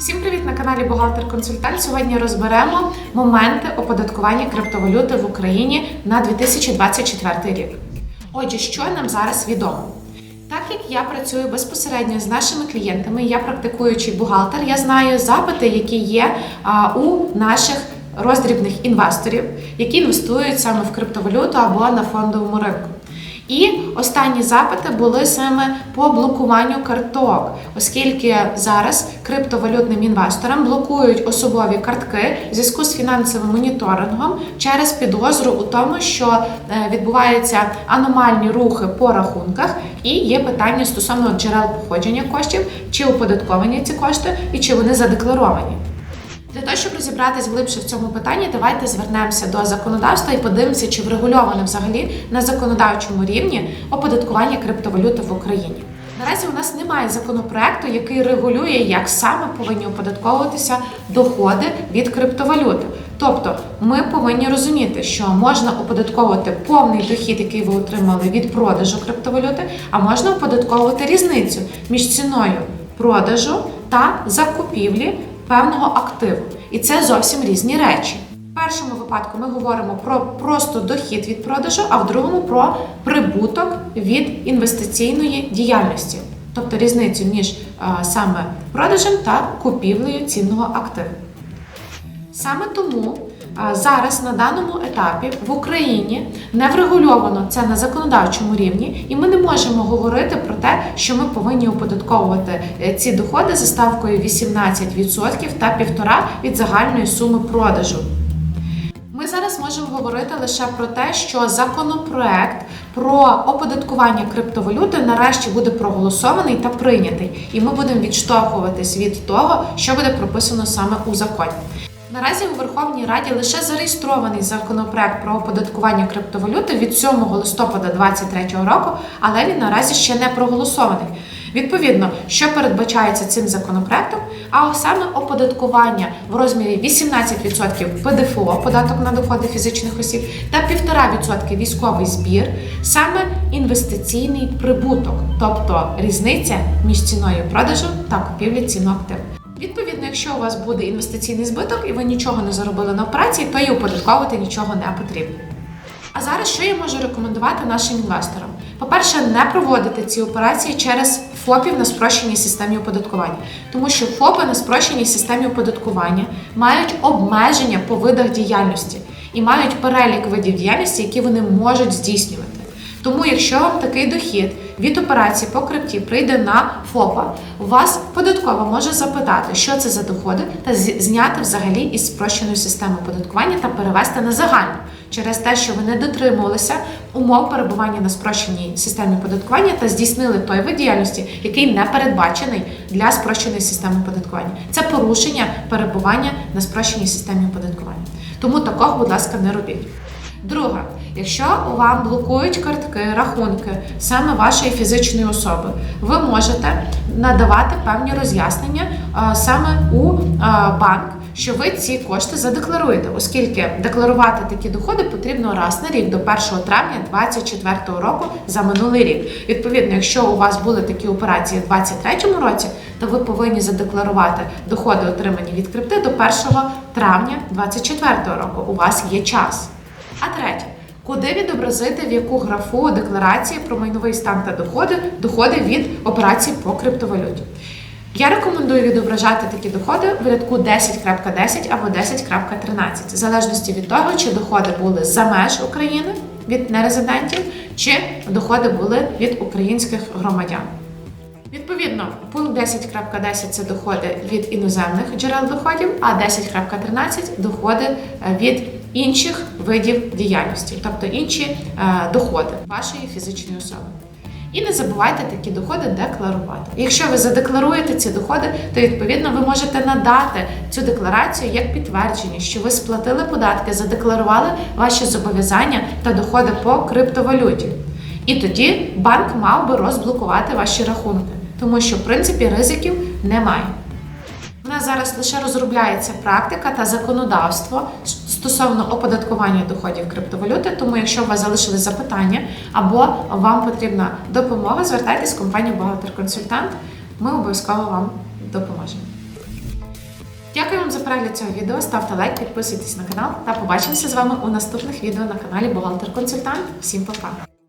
Всім привіт на каналі Бухгалтер Консультант. Сьогодні розберемо моменти оподаткування криптовалюти в Україні на 2024 рік. Отже, що нам зараз відомо? Так як я працюю безпосередньо з нашими клієнтами, я практикуючий бухгалтер, я знаю запити, які є у наших роздрібних інвесторів, які інвестують саме в криптовалюту або на фондовому ринку. І останні запити були саме по блокуванню карток, оскільки зараз криптовалютним інвесторам блокують особові картки в зв'язку з фінансовим моніторингом через підозру у тому, що е, відбуваються аномальні рухи по рахунках, і є питання стосовно джерел походження коштів, чи оподатковані ці кошти і чи вони задекларовані. Для того, щоб розібратись глибше в цьому питанні, давайте звернемося до законодавства і подивимося, чи врегульоване взагалі на законодавчому рівні оподаткування криптовалюти в Україні. Наразі у нас немає законопроекту, який регулює, як саме повинні оподатковуватися доходи від криптовалюти. Тобто, ми повинні розуміти, що можна оподатковувати повний дохід, який ви отримали від продажу криптовалюти, а можна оподатковувати різницю між ціною продажу та закупівлі певного активу. І це зовсім різні речі. В першому випадку ми говоримо про просто дохід від продажу, а в другому про прибуток від інвестиційної діяльності, тобто різницю між а, саме продажем та купівлею цінного активу. Саме тому зараз на даному етапі в Україні не врегульовано це на законодавчому рівні, і ми не можемо говорити про те, що ми повинні оподатковувати е, ці доходи за ставкою 18% та 1,5% від загальної суми продажу. Ми зараз можемо говорити лише про те, що законопроект про оподаткування криптовалюти нарешті буде проголосований та прийнятий, і ми будемо відштовхуватись від того, що буде прописано саме у законі. Наразі у Верховній Раді лише зареєстрований законопроект про оподаткування криптовалюти від 7 листопада 2023 року, але він наразі ще не проголосований. Відповідно, що передбачається цим законопроектом, а саме оподаткування в розмірі 18% ПДФО, податок на доходи фізичних осіб, та 1,5% військовий збір, саме інвестиційний прибуток, тобто різниця між ціною продажу та купівлі цінного активу. Якщо у вас буде інвестиційний збиток і ви нічого не заробили на операції, то і оподатковувати нічого не потрібно. А зараз що я можу рекомендувати нашим інвесторам? По-перше, не проводити ці операції через ФОПів на спрощеній системі оподаткування, тому що ФОПи на спрощеній системі оподаткування мають обмеження по видах діяльності і мають перелік видів діяльності, які вони можуть здійснювати. Тому, якщо вам такий дохід від операції по крипті прийде на ФОПа, вас податкова може запитати, що це за доходи, та зняти взагалі із спрощеної системи оподаткування та перевести на загальну через те, що ви не дотримувалися умов перебування на спрощеній системі оподаткування та здійснили той вид діяльності, який не передбачений для спрощеної системи оподаткування. Це порушення перебування на спрощеній системі оподаткування. Тому такого, будь ласка, не робіть. Друге, якщо вам блокують картки, рахунки саме вашої фізичної особи, ви можете надавати певні роз'яснення а, саме у а, банк, що ви ці кошти задекларуєте, оскільки декларувати такі доходи потрібно раз на рік до 1 травня 2024 року за минулий рік. Відповідно, якщо у вас були такі операції у 2023 році, то ви повинні задекларувати доходи, отримані від крипти до 1 травня 2024 року. У вас є час. А третє, куди відобразити в яку графу декларації про майновий стан та доходи доходи від операцій по криптовалюті. Я рекомендую відображати такі доходи в рядку 10.10 або 10.13, в залежності від того, чи доходи були за меж України від нерезидентів, чи доходи були від українських громадян. Відповідно, пункт 10.10 це доходи від іноземних джерел доходів, а 10.13 доходи від інших видів діяльності, тобто інші е, доходи вашої фізичної особи. І не забувайте такі доходи декларувати. Якщо ви задекларуєте ці доходи, то відповідно ви можете надати цю декларацію як підтвердження, що ви сплатили податки, задекларували ваші зобов'язання та доходи по криптовалюті. І тоді банк мав би розблокувати ваші рахунки, тому що в принципі ризиків немає. Зараз лише розробляється практика та законодавство стосовно оподаткування доходів криптовалюти. Тому, якщо у вас залишились запитання або вам потрібна допомога, звертайтесь в компанію Бухгалтер Консультант. Ми обов'язково вам допоможемо. Дякую вам за перегляд цього відео. Ставте лайк, підписуйтесь на канал та побачимося з вами у наступних відео на каналі Бухгалтер Консультант. Всім па-па!